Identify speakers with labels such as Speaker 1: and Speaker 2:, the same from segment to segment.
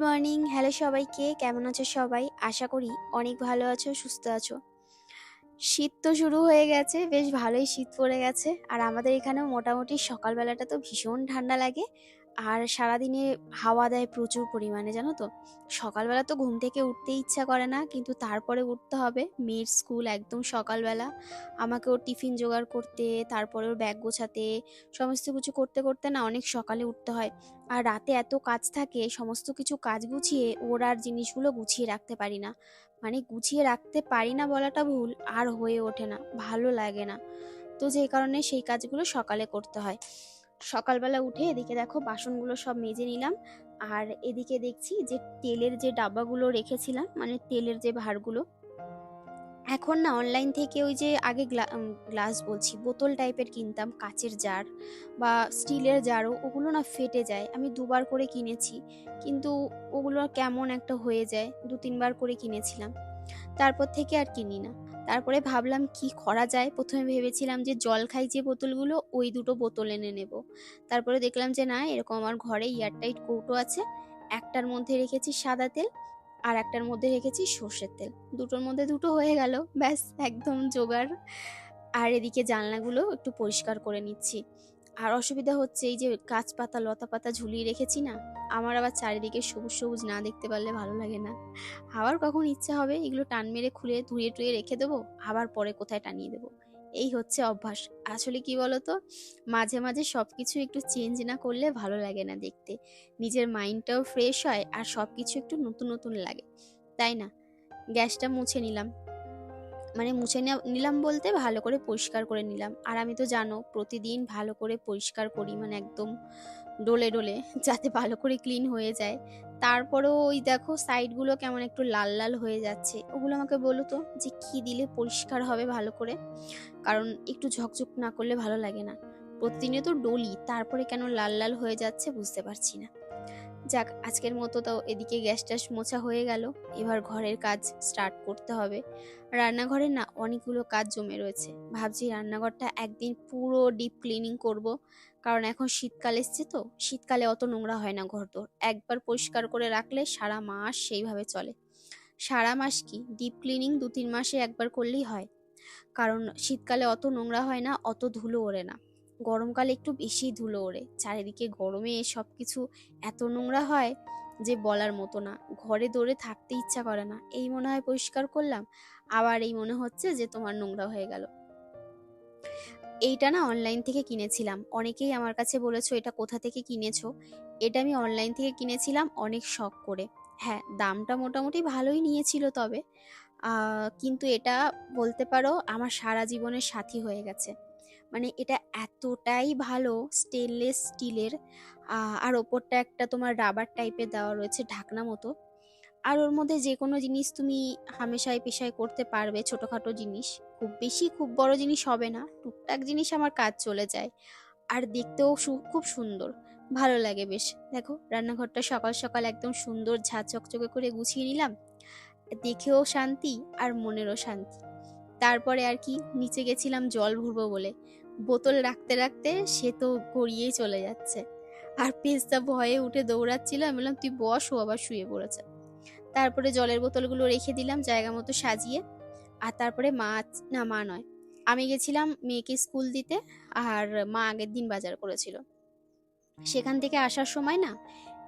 Speaker 1: Morning, hello সবাইকে, কেমন আছো সবাই? আশা করি অনেক ভালো আছো, সুস্থ আছো। শীত তো শুরু হয়ে গেছে, বেশ ভালোই শীত পড়ে গেছে। আর আমাদের এখানেও মোটামুটি সকালবেলাটা তো ভীষণ ঠান্ডা লাগে। আর সারাদিনে হাওয়া দেয় প্রচুর পরিমাণে, জানো তো? সকালবেলা তো ঘুম থেকে উঠতে ইচ্ছা করে না, কিন্তু তারপরে উঠতে হবে। মেয়ের স্কুল একদম সকালবেলা। আমাকে ওর টিফিন জোগাড় করতে, তারপরে ওর ব্যাগ গোছাতে, সমস্ত কিছু করতে করতে না অনেক সকালে উঠতে হয়। আর রাতে এত কাজ থাকে, সমস্ত কিছু কাজ গুছিয়ে ওর আর জিনিসগুলো গুছিয়ে রাখতে পারি না। মানে গুছিয়ে রাখতে পারি না বলাটা ভুল, আর হয়ে ওঠে না, ভালো লাগে না। তো যেই কারণে সেই কাজগুলো সকালে করতে হয়। সকালবেলা উঠে এদিকে দেখো বাসনগুলো সব মেজে নিলাম। আর এদিকে দেখছি যে তেলের যে ডাব্বাগুলো রেখেছিলাম মানে তেলের যে ভারগুলো, এখন না অনলাইন থেকে ওই যে আগে গ্লা- গ্লাস বলছি, বোতল টাইপের কিনতাম, কাচের জার বা স্টিলের জারও ওগুলো না ফেটে যায়। আমি দুবার করে কিনেছি, কিন্তু ওগুলো কেমন একটা হয়ে যায় দু তিনবার করে কিনেছিলাম। তারপর থেকে আর কিনি না। তারপরে ভাবলাম কি করা যায়? প্রথমে ভেবেছিলাম যে জল খাই যে বোতলগুলো, ওই দুটো বোতল এনে নেব। তারপরে দেখলাম যে না, এরকম আমার ঘরে এয়ারটাইট কৌটো আছে। একটার মধ্যে রেখেছি সাদা তেল আর একটার মধ্যে রেখেছি সর্ষের তেল। দুটোর মধ্যে দুটো হয়ে গেল। ব্যাস, একদম জোগাড়। আর এদিকে জানলাগুলো একটু পরিষ্কার করে নিচ্ছি। আর অসুবিধা হচ্ছে এই যে গাছ পাতা লতা পাতা ঝুলিয়ে রেখেছি না, আমার আবার চারিদিকে সবুজ সবুজ না দেখতে পারলে ভালো লাগে না। আবার কখন ইচ্ছা হবে এগুলো টান মেরে খুলে ধুয়ে টুয়ে রেখে দেবো? আবার পরে কোথায় টানিয়ে দেবো? এই হচ্ছে অভ্যাস। আসলে কি বলতো? মাঝে মাঝে সব কিছু একটু চেঞ্জ না করলে ভালো লাগে না দেখতে। নিজের মাইন্ডটাও ফ্রেশ হয় আর সব কিছু একটু নতুন নতুন লাগে। তাই না? গ্যাসটা মুছে নিলাম। মানে মুছে নিলাম বলতে ভালো করে পরিষ্কার করে নিলাম। আর আমি তো জানো, প্রতিদিন ভালো করে পরিষ্কার করি মানে একদম ডোলে ডলে, যাতে ভালো করে ক্লিন হয়ে যায়। তারপরেও ওই দেখো সাইডগুলো কেমন একটু লাল লাল হয়ে যাচ্ছে। ওগুলো আমাকে বলো তো, যে কি দিলে পরিষ্কার হবে ভালো করে? কারণ একটু ঝকঝক না করলে ভালো লাগে না। প্রতিদিনে তো ডলি, তারপরে কেন লাল লাল হয়ে যাচ্ছে বুঝতে পারছি না। যাক, আজকের মতো তো এদিকে গ্যাস ট্যাস মোছা হয়ে গেল। এবার ঘরের কাজ স্টার্ট করতে হবে। রান্নাঘরে না অনেকগুলো কাজ জমে রয়েছে। ভাবছি রান্নাঘরটা একদিন পুরো ডিপ ক্লিনিং করব। কারণ এখন শীতকাল এসছে তো, শীতকালে অত নোংরা হয় না ঘর দোর। একবার পরিষ্কার করে রাখলে সারা মাস সেইভাবে চলে। সারা মাস কি ডিপ ক্লিনিং দু তিন মাসে একবার করলেই হয়? কারণ শীতকালে অত নোংরা হয় না, অত ধুলো ওড়ে না। গরমকালে একটু বেশি ধুলো ওড়ে। চারিদিকে গরমে সব কিছু এত নোংরা হয় যে বলার মতো না। ঘরে দৌড়ে থাকতে ইচ্ছা করে না। এই মনে হয় পরিষ্কার করলাম? আবার এই মনে হচ্ছে যে তোমার নোংরা হয়ে গেল। এইটা না অনলাইন থেকে কিনেছিলাম। অনেকেই আমার কাছে বলেছ, এটা কোথা থেকে কিনেছো? এটা আমি অনলাইন থেকে কিনেছিলাম অনেক শখ করে। হ্যাঁ দামটা মোটামুটি ভালোই নিয়েছিল তবে। কিন্তু এটা বলতে পারো, আমার সারা জীবনের সাথী হয়ে গেছে। মানে এটা এতটাই ভালো স্টেনলেস স্টিলের আর ওপরটা একটা তোমার রাবার টাইপের দেওয়া রয়েছে ঢাকনা মতো। আর ওর মধ্যে যে কোনো জিনিস তুমি হামেশায় পেশায় করতে পারবে, ছোটোখাটো জিনিস। খুব বেশি খুব বড় জিনিস হবে না, টুকটাক জিনিস আমার কাজ চলে যায়। আর দেখতেও খুব সুন্দর, ভালো লাগে বেশ। দেখো, রান্নাঘরটা সকাল সকাল একদম সুন্দর ঝাঁ চকচকে করে গুছিয়ে নিলাম। দেখেও শান্তি আর মনেরও শান্তি। তারপরে আর কি, নিচে গেছিলাম জল ভরবো বলে। বোতল রাখতে রাখতে সে তো গড়িয়েই চলে যাচ্ছে। আর পেস্তা ভয়ে উঠে দৌড়াচ্ছিল। আমি বললাম, তুই বস, ও আবার শুয়ে পড়েছে। তারপরে জলের বোতলগুলো রেখে দিলাম জায়গা মতো সাজিয়ে। আর তারপরে মা, না, মা নয়, আমি গেছিলাম মেয়েকে স্কুল দিতে আর মা আগের দিন বাজার করেছিল। সেখান থেকে আসার সময় না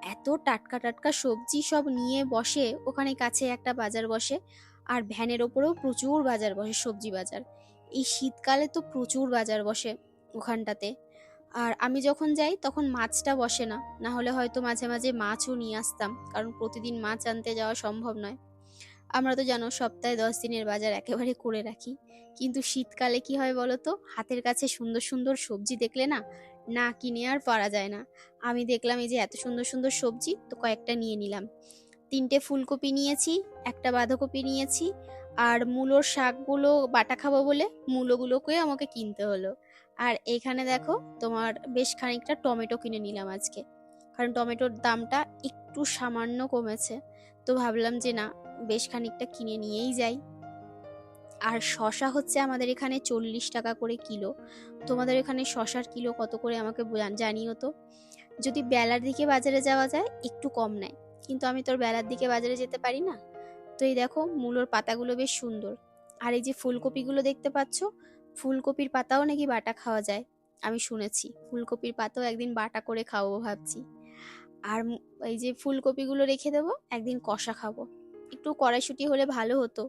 Speaker 1: এত টাটকা টাটকা সবজি সব নিয়ে বসে, ওখানে কাছে একটা বাজার বসে, আর ভ্যানের ওপরেও প্রচুর বাজার বসে, সবজি বাজার। এই শীতকালে তো প্রচুর বাজার বসে ওখানটাতে। আর আমি যখন যাই তখন মাছটা বসে না না হলে হয়তো মাঝে মাঝে মাছও নিয়ে আসতাম, কারণ প্রতিদিন মাছ আনতে যাওয়া সম্ভব নয়। আমরা তো জানো সপ্তাহে দশ দিনের বাজার একেবারে করে রাখি। কিন্তু শীতকালে কি হয় বলো তো, হাতের কাছে সুন্দর সুন্দর সবজি দেখলে না না কিনে আর পারা যায় না। আমি দেখলাম এই যে এত সুন্দর সুন্দর সবজি, তো কয়েকটা নিয়ে নিলাম। তিনটে ফুলকপি নিয়েছি, একটা বাঁধাকপি নিয়েছি আর মূলোর শাকগুলো বাটা খাব বলে মূলোগুলোকে আমাকে কিনতে হলো। আর এখানে দেখো তোমার বেশ খানিকটা টমেটো কিনে নিলাম আজকে। কারণ টমেটোর দামটা একটু সামান্য কমেছে। তো ভাবলাম যে না, বেশ খানিকটা কিনে নিয়েই যাই। আর শশা হচ্ছে আমাদের এখানে চল্লিশ টাকা করে কিলো। তোমাদের এখানে শশার কিলো কত করে আমাকে জানিও তো? যদি বেলার দিকে বাজারে যাওয়া যায়, একটু কম নেয়। কিন্তু আমি তোর বেলার দিকে বাজারে যেতে পারি না। এই দেখো মূলোর পাতাগুলো বেশ সুন্দর। আর এই যে ফুলকপিগুলো দেখতে পাচ্ছ, ফুলকপির পাতাও নাকি বাটা খাওয়া যায়। আমি শুনেছি, ফুলকপির পাতাও একদিন বাটা করে খাওয়াবো ভাবছি। আর এই যে ফুলকপিগুলো রেখে দেবো, একদিন কষা খাব। একটু কড়াইশুঁটি হলে ভালো হতো।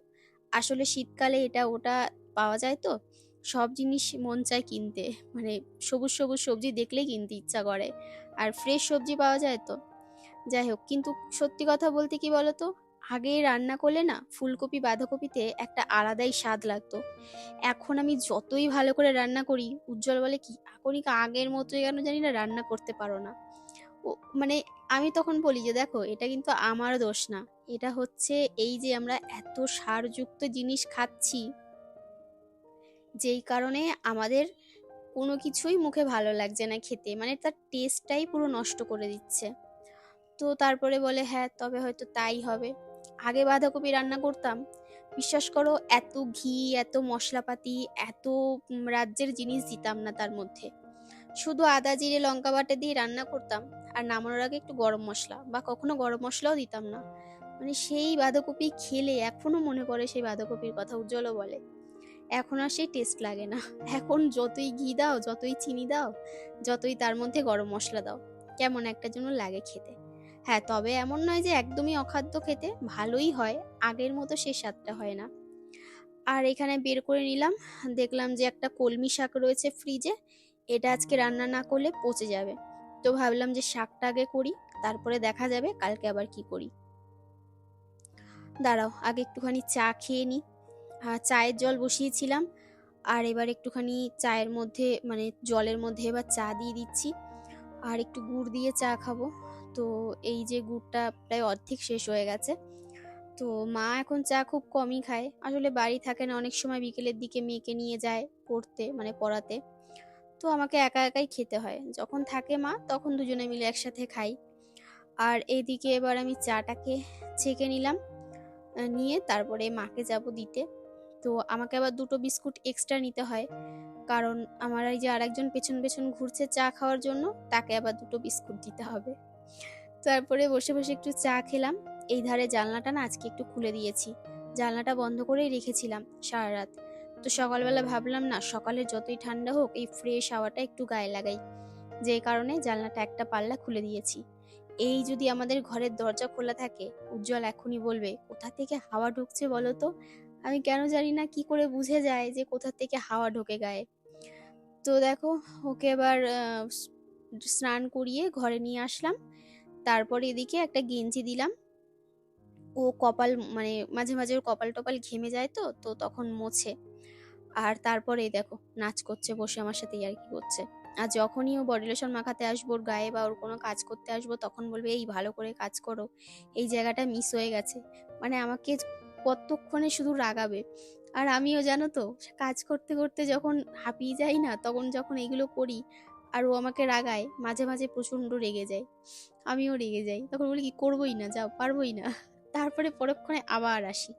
Speaker 1: আসলে শীতকালে এটা ওটা পাওয়া যায় তো, সব জিনিস মন চায় কিনতে। মানে সবুজ সবুজ সবজি দেখলেই কিনতে ইচ্ছা করে। আর ফ্রেশ সবজি পাওয়া যায় তো। যাই হোক, কিন্তু সত্যি কথা বলতে কি বলতো আগে রান্না করলে না ফুলকপি, বাঁধাকপিতে একটা আলাদাই স্বাদ লাগতো। এখন আমি যতই ভালো করে রান্না করি, উজ্জ্বল বলে কি করি আগের মতোই কেন জানি না রান্না করতে পারো না। মানে আমি তখন বলি যে দেখো, এটা কিন্তু আমার দোষ না। এটা হচ্ছে এই যে আমরা এত সারযুক্ত জিনিস খাচ্ছি, যেই কারণে আমাদের কোনো কিছুই মুখে ভালো লাগছে না খেতে। মানে তার টেস্টটাই পুরো নষ্ট করে দিচ্ছে। তো তারপরে বলে হ্যাঁ তবে হয়তো তাই হবে। আগে বাঁধাকপি রান্না করতাম। বিশ্বাস করো, এত ঘি, এত মশলাপাতি, এত রাজ্যের জিনিস দিতাম না তার মধ্যে। শুধু আদা, জিরে, লঙ্কা বাটা দিয়ে রান্না করতাম আর নামানোর আগে একটু গরম মশলা বা কখনো গরম মশলাও দিতাম না। মানে সেই বাঁধাকপি খেলে এখনও মনে পড়ে সেই বাঁধাকপির কথা উজ্জ্বলও বলে। এখন আর সেই টেস্ট লাগে না। এখন যতই ঘি দাও, যতই চিনি দাও, যতই তার মধ্যে গরম মশলা দাও, কেমন একটা জন্য লাগে খেতে। হ্যাঁ তবে এমন নয় যে একদমই অখাদ্য খেতে ভালোই হয়, আগের মতো সে স্বাদটা হয় না। আর এখানে বের করে নিলাম, দেখলাম যে একটা কলমি শাক রয়েছে ফ্রিজে এটা আজকে রান্না না করলে পচে যাবে। তো ভাবলাম যে শাকটা আগে করি, তারপরে দেখা যাবে কালকে আবার কি করি। দাঁড়াও, আগে একটুখানি চা খেয়ে নিই চায়ের জল বসিয়েছিলাম, আর এবার একটুখানি চায়ের মধ্যে মানে জলের মধ্যে এবার চা দিয়ে দিচ্ছি। আর একটু গুড় দিয়ে চা খাব। তো এই যে গুড়টা প্রায় অর্ধেক শেষ হয়ে গেছে। তো মা এখন চা খুব কমই খায়। আসলে বাড়ি থাকে না, অনেক সময় বিকেলের দিকে মেয়েকে নিয়ে যায় পড়তে মানে পড়াতে। তো আমাকে একা একাই খেতে হয়। যখন থাকে মা, তখন দুজনে মিলে একসাথে খাই। আর এইদিকে এবার আমি চাটাকে ছেঁকে নিলাম নিয়ে তারপরে মাকে যাব দিতে। তো আমাকে আবার দুটো বিস্কুট এক্সট্রা নিতে হয়। কারণ আমার এই যে আরেকজন পেছন পেছন ঘুরছে চা খাওয়ার জন্য, তাকে আবার দুটো বিস্কুট দিতে হবে। তারপরে বসে বসে একটু চা খেলাম। এই ধারে জানলাটা না আজকে একটু খুলে দিয়েছি। জানলাটা বন্ধ করেই রেখেছিলাম সারা রাত। তো সকালবেলা ভাবলাম না সকালে যতই ঠান্ডা হোক, এই ফ্রেশ হাওয়াটা একটু গায়ে লাগাই। যেই কারণে জানলাটা একটা পাল্লা খুলে দিয়েছি। এই যদি আমাদের ঘরের দরজা খোলা থাকে, উজ্জ্বল এখনই বলবে, কোথা থেকে হাওয়া ঢুকছে বলো তো? আমি কেন জানি না কি করে বুঝে যায় যে কোথা থেকে হাওয়া ঢোকে গায়ে। তো দেখো, ওকে এবার স্নান করিয়ে ঘরে নিয়ে আসলাম। তারপরে এদিকে একটা গেঞ্জি দিলাম। ও কপাল মানে মাঝে মাঝে ওর কপাল টপাল ঘেমে যায় তো তো তখন মোছে। আর তারপরে দেখো, নাচ করছে, বসে আমার সাথে আর কি করছে। আর যখনই ও বডি লোশন মাখাতে আসব, ওর গায়ে বা ওর কোনো কাজ করতে আসব, তখন বলবে, এই ভালো করে কাজ করো। এই জায়গাটা মিস হয়ে গেছে। মানে আমাকে কতক্ষণে শুধু রাগাবে। আর আমিও জানো তো, কাজ করতে করতে যখন হাঁপিয়ে যাই না, তখন যখন এগুলো করি আর ও আমাকে রাগায়, মাঝে মাঝে প্রচণ্ড রেগে যায়। আমিও রেগে যাই। তখন বলি, কি করবোই না, যাও, পারবোই না। তারপরে পরক্ষণে আবার আসি।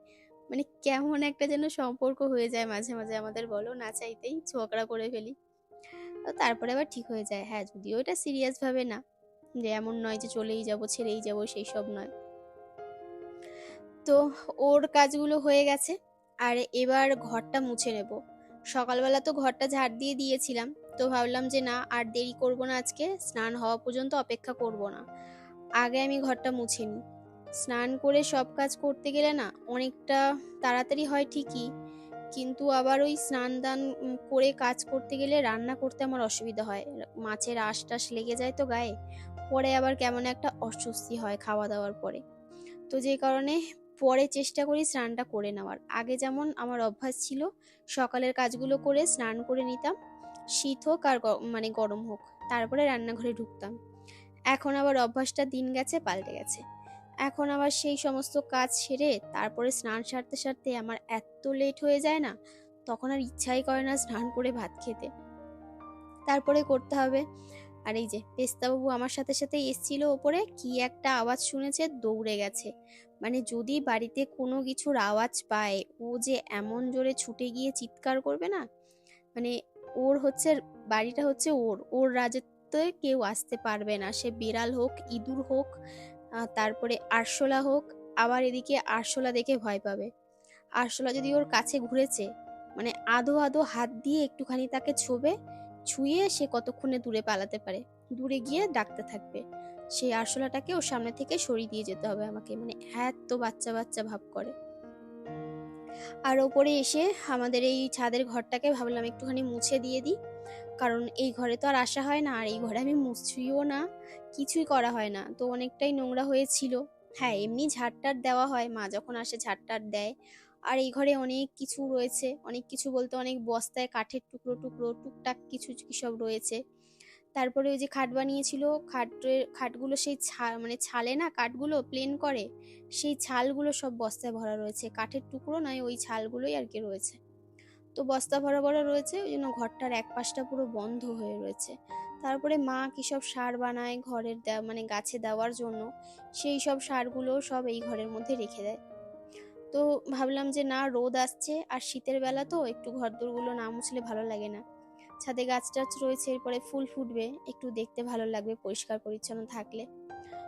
Speaker 1: মানে কেমন একটা যেন সম্পর্ক হয়ে যায় মাঝে মাঝে আমাদের বলো, না চাইতেই ঝগড়া করে ফেলি। তো তারপরে আবার ঠিক হয়ে যায়। হ্যাঁ যদিও এটা সিরিয়াস ভাবে না, যে এমন নয় যে চলেই যাব, ছেড়েই যাব, সেই সব নয়। তো ওর কাজগুলো হয়ে গেছে, আর এবার ঘরটা মুছে নেব। সকালবেলা তো ঘরটা ঝাড় দিয়ে দিয়েছিলাম তো ভাবলাম যে না, আর দেরি করব না আজকে। স্নান হওয়া পর্যন্ত অপেক্ষা করব না। আগে আমি ঘরটা মুছে নিই। স্নান করে সব কাজ করতে গেলে না, অনেকটা তাড়াতাড়ি হয় ঠিকই। কিন্তু আবার ওই স্নান দান করে কাজ করতে গেলে রান্না করতে আমার অসুবিধা হয়। মাছের আশ টাশ লেগে যায় তো গায়ে। পরে আবার কেমন একটা অস্বস্তি হয় খাওয়া দাওয়ার পরে। তো যে কারণে পরে চেষ্টা করি স্নানটা করে নেওয়ার। আগে যেমন আমার অভ্যাস ছিল, সকালের কাজগুলো করে স্নান করে নিতাম। শীত হোক আর মানে গরম হোক, তারপরে রান্নাঘরে ঢুকতাম। এখন আবার অভ্যাসটা দিন গেছে, পাল্টে গেছে। এখন আবার সেই সমস্ত কাজ সেরে তারপরে স্নান সারতে সারতে আমার এত লেট হয়ে যায় না, তখন আর ইচ্ছাই করে না স্নান করে ভাত খেতে। তারপরে করতে হবে। আর এই যে পেস্তাবাবু আমার সাথে সাথে এসছিল ওপরে, কি একটা আওয়াজ শুনেছে, দৌড়ে গেছে। মানে যদি বাড়িতে কোনো কিছুর আওয়াজ পায়, ও যে এমন জোরে ছুটে গিয়ে চিৎকার করবে না মানে ওর হচ্ছে, বাড়িটা হচ্ছে ওর। ওর রাজত্বে কেউ আসতে পারবে না। সে বিড়াল হোক, ইঁদুর হোক তারপরে আরশোলা হোক, আবার এদিকে আরশোলা দেখে ভয় পাবে। আরশোলা যদি ওর কাছে ঘুরেছে মানে আধো আধো হাত দিয়ে একটুখানি তাকে ছোবে, ছুঁয়ে সে কতক্ষণে দূরে পালাতে পারে? দূরে গিয়ে ডাকতে থাকবে। সেই আরশোলাটাকে ওর সামনে থেকে সরিয়ে দিয়ে যেতে হবে আমাকে। মানে এত বাচ্চা বাচ্চা ভাব করে। আর ওপরে এসে আমাদের এই ছাদের ঘরটাকে ভাবলাম একটুখানি মুছে দিয়ে দিই। কারণ এই ঘরে তো আর আসা হয় না, আর এই ঘরে আমি মুছছিও না, কিছুই করা হয় না। তো অনেকটাই নোংরা হয়েছিল। হ্যাঁ এমনি ঝাড়টার দেওয়া হয়, মা যখন আসে ঝাড়টার দেয়। আর এই ঘরে অনেক কিছু রয়েছে, অনেক কিছু বলতে অনেক বস্তায় কাঠের টুকরো টুকরো, টুকটাক কিছু সব রয়েছে। তারপরে ওই যে খাট বানিয়েছিল, খাটের খাটগুলো সেই ছা মানে ছালে না কাঠগুলো প্লেন করে, সেই ছালগুলো সব বস্তায় ভরা রয়েছে। কাঠের টুকরো নয়, ওই ছালগুলোই আর কি রয়েছে। তো বস্তা ভরা ভরা রয়েছে, ওই জন্য ঘরটার এক পাশটা পুরো বন্ধ হয়ে রয়েছে। তারপরে মা কী সব সার বানায় ঘরের মানে গাছে দেওয়ার জন্য, সেই সব সারগুলো সব এই ঘরের মধ্যে রেখে দেয়। তো ভাবলাম যে না, রোদ আসছে, আর শীতের বেলা তো একটু ঘরদোরগুলো না মুছলে ভালো লাগে না। ছাদে গাছ টাছ রয়েছে, এরপরে ফুল ফুটবে, একটু দেখতে ভালো লাগবে, পরিষ্কার পরিচ্ছন্ন থাকলে।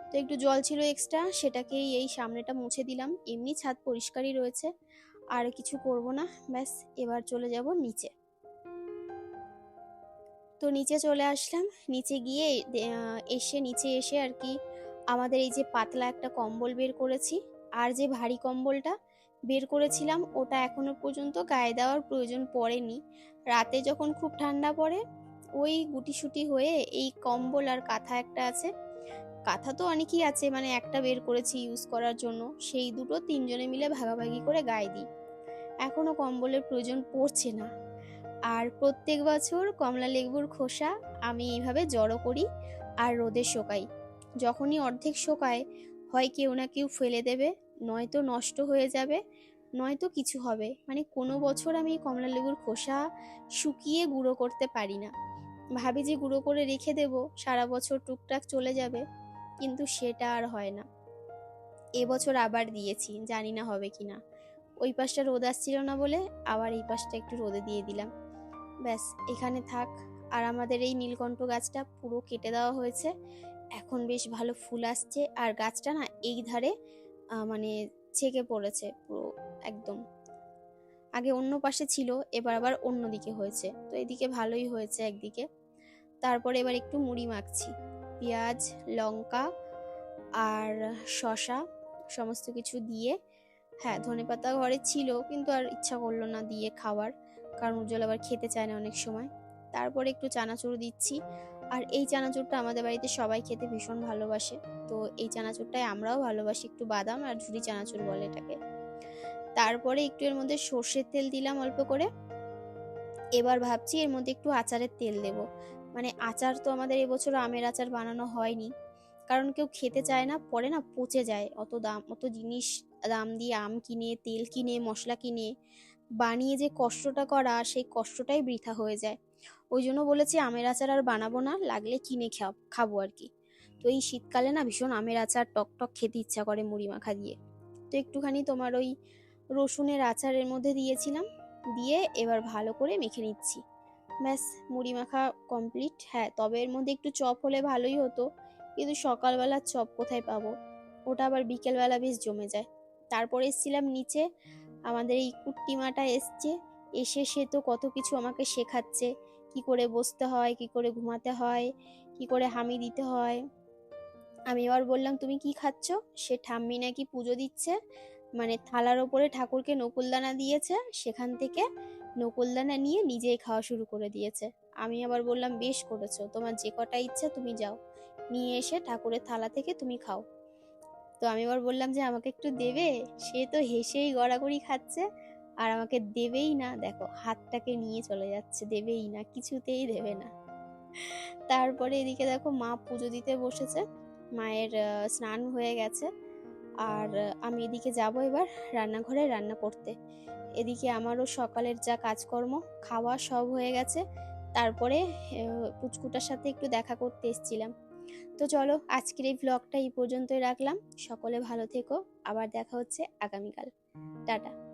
Speaker 1: তো একটু জল ছিল এক্সট্রা সেটাকেই এই সামনেটা মুছে দিলাম। এমনি ছাদ পরিষ্কারই রয়েছে, আর কিছু করব না, ব্যাস, এবার চলে যাব নিচে। তো নিচে চলে আসলাম, নিচে গিয়ে এসে নিচে এসে আর কি, আমাদের এই যে পাতলা একটা কম্বল বের করেছি, আর যে ভারী কম্বলটা বের করেছিলাম, ওটা এখনও পর্যন্ত গায়ে দেওয়ার প্রয়োজন পড়েনি। রাতে যখন খুব ঠান্ডা পড়ে, ওই গুটিসুটি হয়ে এই কম্বল আর কাঁথা একটা আছে। কাঁথা তো অনেকই আছে মানে একটা বের করেছি ইউজ করার জন্য। সেই দুটো তিনজনে মিলে ভাগাভাগি করে গায়ে দিই। এখনও কম্বলের প্রয়োজন পড়ছে না। আর প্রত্যেক বছর কমলা লেবুর খোসা আমি এইভাবে জড়ো করি আর রোদে শোকাই। যখনই অর্ধেক শোকায়, হয় কেউ না কেউ ফেলে দেবে। নয়তো নষ্ট হয়ে যাবে, নয়তো কিছু হবে। মানে কোনো বছর আমি কমলা লেবুর খোসা শুকিয়ে গুঁড়ো করতে পারি না। ভাবি যে গুঁড়ো করে রেখে দেব, সারা বছর টুকটাক চলে যাবে, কিন্তু সেটা আর হয় না। এবছর আবার দিয়েছি, জানি না হবে কি না ওই পাশটা রোদ আসছিল না বলে আবার এই পাশটা একটু রোদে দিয়ে দিলাম। ব্যাস, এখানে থাক। আর আমাদের এই নীলকণ্ঠ গাছটা পুরো কেটে দেওয়া হয়েছে। এখন বেশ ভালো ফুল আসছে। আর গাছটা না, এই ধারে মানে ছেকে পড়েছে পুরো একদম। আগে অন্য পাশে ছিল, এবার আবার অন্য দিকে হয়েছে। তো এদিকে ভালোই হয়েছে একদিকে। তারপরে এবার একটু মুড়ি মাখছি। পেঁয়াজ, লঙ্কা আর শসা সমস্ত কিছু দিয়ে। হ্যাঁ ধনেপাতা ঘরে ছিল, কিন্তু আর ইচ্ছা করল না দিয়ে খাওয়ার। কারণ উজ্জ্বল আবার খেতে চায় না অনেক সময়। তারপরে একটু চানাচুর দিচ্ছি। আর এই চানাচুরটা আমাদের বাড়িতে সবাই খেতে ভীষণ ভালোবাসে। তো এই চানাচুরটাই আমরাও ভালোবাসি, একটু বাদাম আর ঝুরি চানাচুর বলে এটাকে। তারপরে একটু এর মধ্যে সর্ষের তেল দিলাম অল্প করে। এবার ভাবছি এর মধ্যে একটু আচারের তেল দেব। মানে আচার তো আমাদের এবছর আমের আচার বানানো হয়নি। কারণ কেউ খেতে চায় না, পরে না পচে যায়। অত দাম, অত জিনিস দাম দিয়ে আম কিনে, তেল কিনে, মশলা কিনে বানিয়ে যে কষ্টটা করা, সেই কষ্টটাই বৃথা হয়ে যায়। ওই জন্য বলেছি, আমের আচার আর বানাবো না, লাগলে কিনে খাও, খাব আর কি। তো এই শীতকালে না ভীষণ আমের আচার টক টক খেতে ইচ্ছা করে মুড়ি মাখা দিয়ে। তো একটুখানি তোমার ওই রসুনের আচারের মধ্যে দিয়েছিলাম, দিয়ে এবার ভালো করে মেখে নিচ্ছি। ব্যাস, মুড়ি মাখা কমপ্লিট। হ্যাঁ তবে এর মধ্যে একটু চপ হলে ভালোই হতো, কিন্তু সকালবেলা চপ কোথায় পাবো? ওটা আবার বিকেলবেলা বেশ জমে যায়। তারপরে এসছিলাম নিচে আমাদের এই কুট্টিমাটা এসছে, এসে সে তো কত কিছু আমাকে শেখাচ্ছে। কি করে বসতে হয়, কি করে ঘুমাতে হয়, কি করে হামি দিতে হয়। আমি এবার বললাম, তুমি কি খাচ্ছ? সে ঠাম্মি নাকি পুজো দিচ্ছে। মানে থালার ওপরে ঠাকুরকে নকুলদানা দিয়েছে, সেখান থেকে নকুলদানা নিয়ে নিজেই খাওয়া শুরু করে দিয়েছে। আমি আবার বললাম, বেশ করেছ, তোমার যে কটা ইচ্ছা তুমি যাও। নিয়ে এসে ঠাকুরের থালা থেকে তুমি খাও। তো আমি এবার বললাম যে, আমাকে একটু দেবে? সে তো হেসেই গড়াগড়ি খাচ্ছে। আর আমাকে দেবেই না। দেখো, হাতটাকে নিয়ে চলে যাচ্ছে, দেবেই না, কিছুতেই দেবে না। তারপরে এদিকে দেখো, মা পুজো দিতে বসেছে। মায়ের স্নান হয়ে গেছে। আর আমি এদিকে যাব এবার রান্নাঘরে রান্না করতে। এদিকে আমারও সকালের যা কাজকর্ম, খাওয়া সব হয়ে গেছে। তারপরে পুচকুটার সাথে একটু দেখা করতে এসেছিলাম। তো চলো, আজকের এই ব্লগটা এই পর্যন্তই রাখলাম। সকলে ভালো থেকো। আবার দেখা হচ্ছে আগামীকাল। টাটা।